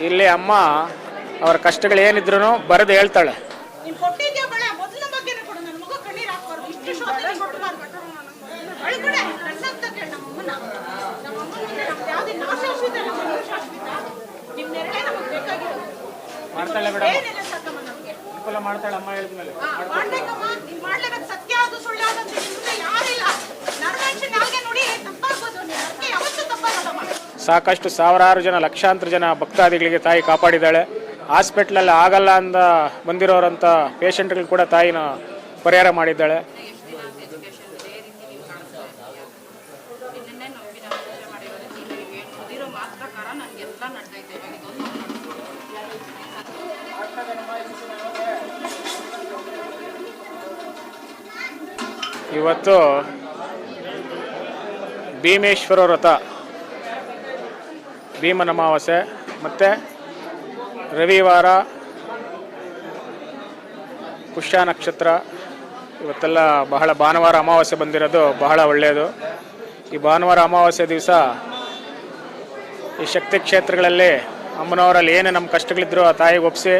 ಇಲ್ಲಿ ಅಮ್ಮ ಅವರ ಕಷ್ಟಗಳು ಏನಿದ್ರು ಬರೆದು ಹೇಳ್ತಾಳೆ. ಮಾಡ್ತಾಳೆ ಮೇಡಮ್ ಅನುಕೂಲ ಮಾಡ್ತಾಳೆ ಬಗ್ಗೆನೇ ಕೊಡು ಸಾಕಷ್ಟು ಸಾವಿರಾರು ಜನ, ಲಕ್ಷಾಂತರ ಜನ ಭಕ್ತಾದಿಗಳಿಗೆ ತಾಯಿ ಕಾಪಾಡಿದ್ದಾಳೆ. ಹಾಸ್ಪಿಟ್ಲಲ್ಲಿ ಆಗಲ್ಲ ಅಂತ ಬಂದಿರೋರಂಥ ಪೇಷಂಟ್ಗಳು ಕೂಡ ತಾಯಿನ ಪರಿಹಾರ ಮಾಡಿದ್ದಾಳೆ. ಇವತ್ತು ಭೀಮೇಶ್ವರ ನಾನು ಭೀಮನ ಅಮಾವಾಸ್ಯೆ ಮತ್ತು ರವಿವಾರ ಪುಷ್ಯ ನಕ್ಷತ್ರ. ಇವತ್ತೆಲ್ಲ ಬಹಳ ಭಾನುವಾರ ಅಮಾವಾಸ್ಯೆ ಬಂದಿರೋದು ಬಹಳ ಒಳ್ಳೆಯದು. ಈ ಭಾನುವಾರ ಅಮಾವಾಸ್ಯೆ ದಿವಸ ಈ ಶಕ್ತಿ ಕ್ಷೇತ್ರಗಳಲ್ಲಿ ಅಮ್ಮನವರಲ್ಲಿ ಏನೇ ನಮ್ಮ ಕಷ್ಟಗಳಿದ್ರು ಆ ತಾಯಿಗೆ ಒಪ್ಪಿಸಿ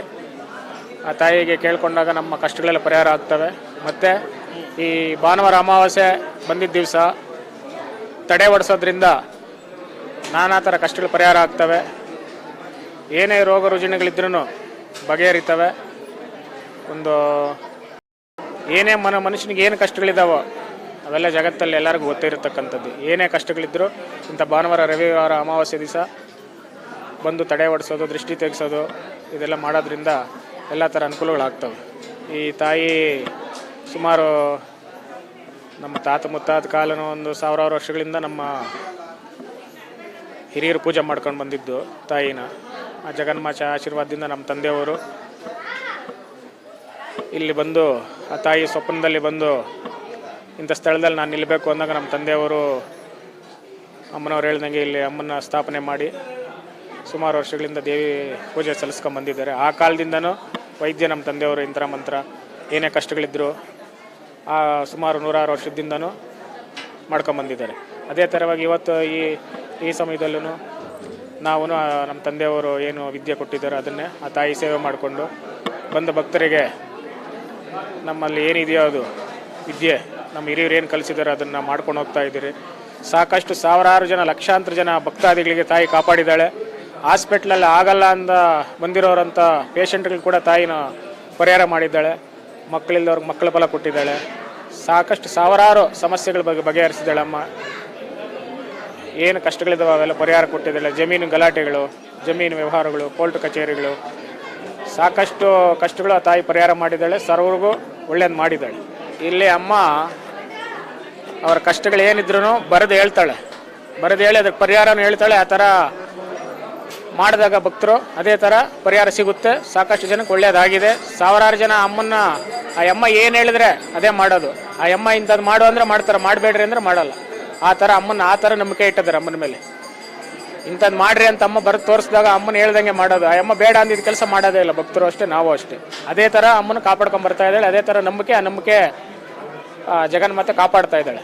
ಆ ತಾಯಿಗೆ ಕೇಳಿಕೊಂಡಾಗ ನಮ್ಮ ಕಷ್ಟಗಳೆಲ್ಲ ಪರಿಹಾರ ಆಗ್ತವೆ. ಮತ್ತು ಈ ಭಾನುವಾರ ಅಮಾವಾಸ್ಯೆ ಬಂದಿದ್ದ ದಿವಸ ತಡೆ ಒಡಿಸೋದ್ರಿಂದ ನಾನಾ ಥರ ಕಷ್ಟಗಳು ಪರಿಹಾರ ಆಗ್ತವೆ. ಏನೇ ರೋಗ ರುಜಿನಗಳಿದ್ರೂ ಬಗೆಹರಿತವೆ. ಒಂದು ಏನೇ ಮನ, ಮನುಷ್ಯನಿಗೆ ಏನು ಕಷ್ಟಗಳಿದ್ದಾವೋ ಅವೆಲ್ಲ ಜಗತ್ತಲ್ಲಿ ಎಲ್ಲರಿಗೂ ಗೊತ್ತಿರತಕ್ಕಂಥದ್ದು. ಏನೇ ಕಷ್ಟಗಳಿದ್ದರೂ ಇಂಥ ಭಾನುವಾರ, ರವಿವಾರ, ಅಮಾವಾಸ್ಯೆ ದಿವಸ ಬಂದು ತಡೆ ಒಡಿಸೋದು, ದೃಷ್ಟಿ ತೆಗೆಸೋದು, ಇದೆಲ್ಲ ಮಾಡೋದ್ರಿಂದ ಎಲ್ಲ ಥರ ಅನುಕೂಲಗಳಾಗ್ತವೆ ಈ ತಾಯಿ ಸುಮಾರು ನಮ್ಮ ತಾತ ಮುತ್ತಾತ ಕಾಲನ ಒಂದು ಸಾವಿರಾರು ವರ್ಷಗಳಿಂದ ನಮ್ಮ ಹಿರಿಯರು ಪೂಜೆ ಮಾಡ್ಕೊಂಡು ಬಂದಿದ್ದು ತಾಯಿನ, ಆ ಜಗನ್ಮಾಚ ಆಶೀರ್ವಾದದಿಂದ ನಮ್ಮ ತಂದೆಯವರು. ಇಲ್ಲಿ ಬಂದು, ಆ ತಾಯಿ ಸ್ವಪ್ನದಲ್ಲಿ ಬಂದು, ಇಂಥ ಸ್ಥಳದಲ್ಲಿ ನಾನು ನಿಲ್ಲಬೇಕು ಅಂದಾಗ ನಮ್ಮ ತಂದೆಯವರು ಅಮ್ಮನವ್ರು ಹೇಳ್ದಂಗೆ ಇಲ್ಲಿ ಅಮ್ಮನ ಸ್ಥಾಪನೆ ಮಾಡಿ ಸುಮಾರು ವರ್ಷಗಳಿಂದ ದೇವಿ ಪೂಜೆ ಸಲ್ಲಿಸ್ಕೊಂಡು ಬಂದಿದ್ದಾರೆ. ಆ ಕಾಲದಿಂದನೂ ವೈದ್ಯ ನಮ್ಮ ತಂದೆಯವರು ಇಂಥರ ಮಂತ್ರ, ಏನೇ ಕಷ್ಟಗಳಿದ್ದರು ಆ ಸುಮಾರು ನೂರಾರು ವರ್ಷದಿಂದನೂ ಮಾಡ್ಕೊಂಬಂದಿದ್ದಾರೆ ಅದೇ ಥರವಾಗಿ ಇವತ್ತು ಈ ಈ ಸಮಯದಲ್ಲೂ ನಾವು ನಮ್ಮ ತಂದೆಯವರು ಏನು ವಿದ್ಯೆ ಕೊಟ್ಟಿದ್ದಾರೆ ಅದನ್ನೇ ಆ ತಾಯಿ ಸೇವೆ ಮಾಡಿಕೊಂಡು ಬಂದ ಭಕ್ತರಿಗೆ ನಮ್ಮಲ್ಲಿ ಏನಿದೆಯೋ ಅದು ವಿದ್ಯೆ, ನಮ್ಮ ಹಿರಿಯರು ಏನು ಕಲಿಸಿದ್ದಾರೆ ಅದನ್ನು ಮಾಡ್ಕೊಂಡು ಹೋಗ್ತಾ ಇದ್ದೀರಿ. ಸಾಕಷ್ಟು ಸಾವಿರಾರು ಜನ, ಲಕ್ಷಾಂತರ ಜನ ಭಕ್ತಾದಿಗಳಿಗೆ ತಾಯಿ ಕಾಪಾಡಿದ್ದಾಳೆ. ಹಾಸ್ಪಿಟ್ಲಲ್ಲಿ ಆಗಲ್ಲ ಅಂತ ಬಂದಿರೋರಂಥ ಪೇಷಂಟ್ಗಳು ಕೂಡ ತಾಯಿನ ಪರಿಹಾರ ಮಾಡಿದ್ದಾಳೆ. ಮಕ್ಕಳಿಲ್ಲದವ್ರಿಗೆ ಮಕ್ಕಳ ಫಲ ಕೊಟ್ಟಿದ್ದಾಳೆ. ಸಾಕಷ್ಟು ಸಾವಿರಾರು ಸಮಸ್ಯೆಗಳ ಬಗ್ಗೆ ಬಗೆಹರಿಸಿದ್ದಾಳೆ ಅಮ್ಮ ಏನು ಕಷ್ಟಗಳಿದ್ದಾವೆ ಅವೆಲ್ಲ ಪರಿಹಾರ ಕೊಟ್ಟಿದ್ದಿಲ್ಲ ಜಮೀನು ಗಲಾಟೆಗಳು, ಜಮೀನು ವ್ಯವಹಾರಗಳು, ಕೋರ್ಟ್ ಕಚೇರಿಗಳು. ಸಾಕಷ್ಟು ಕಷ್ಟಗಳು ಆ ತಾಯಿ ಪರಿಹಾರ ಮಾಡಿದ್ದಾಳೆ, ಸರ್ವರಿಗೂ ಒಳ್ಳೇದು ಮಾಡಿದ್ದಾಳೆ. ಇಲ್ಲಿ ಅಮ್ಮ ಅವರ ಕಷ್ಟಗಳು ಏನಿದ್ರು ಬರೆದು ಹೇಳ್ತಾಳೆ. ಬರೆದು ಹೇಳಿ ಅದಕ್ಕೆ ಪರಿಹಾರನೂ ಹೇಳ್ತಾಳೆ. ಆ ಥರ ಮಾಡಿದಾಗ ಭಕ್ತರು ಅದೇ ಥರ ಪರಿಹಾರ ಸಿಗುತ್ತೆ. ಸಾಕಷ್ಟು ಜನಕ್ಕೆ ಒಳ್ಳೆಯದಾಗಿದೆ ಸಾವಿರಾರು ಜನ ಅಮ್ಮನ್ನ, ಆ ಅಮ್ಮ ಏನು ಹೇಳಿದ್ರೆ ಅದೇ ಮಾಡೋದು. ಆ ಅಮ್ಮ ಇಂಥದ್ದು ಮಾಡು ಅಂದರೆ ಮಾಡ್ತಾರೆ. ಮಾಡಬೇಡ್ರಿ ಅಂದ್ರೆ ಮಾಡಲ್ಲ. ಆ ಥರ ಅಮ್ಮನ ಆ ಥರ ನಂಬಿಕೆ ಇಟ್ಟಿದ್ದಾರೆ ಅಮ್ಮನ ಮೇಲೆ. ಇಂಥದ್ದು ಮಾಡ್ರಿ ಅಂತ ಅಮ್ಮ ಬರೆದು ತೋರಿಸಿದಾಗ ಅಮ್ಮನ ಹೇಳ್ದಂಗೆ ಮಾಡೋದು. ಅಮ್ಮ ಬೇಡ ಅಂದಿದ್ದ ಕೆಲಸ ಮಾಡೋದೇ ಇಲ್ಲ, ಭಕ್ತರು ಅಷ್ಟೇ, ನಾವು ಅಷ್ಟೇ. ಅದೇ ಥರ ಅಮ್ಮನ ಕಾಪಾಡ್ಕೊಂಬರ್ತಾ ಇದ್ದಾಳೆ, ಅದೇ ಥರ ನಂಬಿಕೆ ಆ ನಂಬಿಕೆ ಜಗನ್ ಜಗನ್ಮಾತೆ ಕಾಪಾಡ್ತಾ ಇದ್ದಾಳೆ.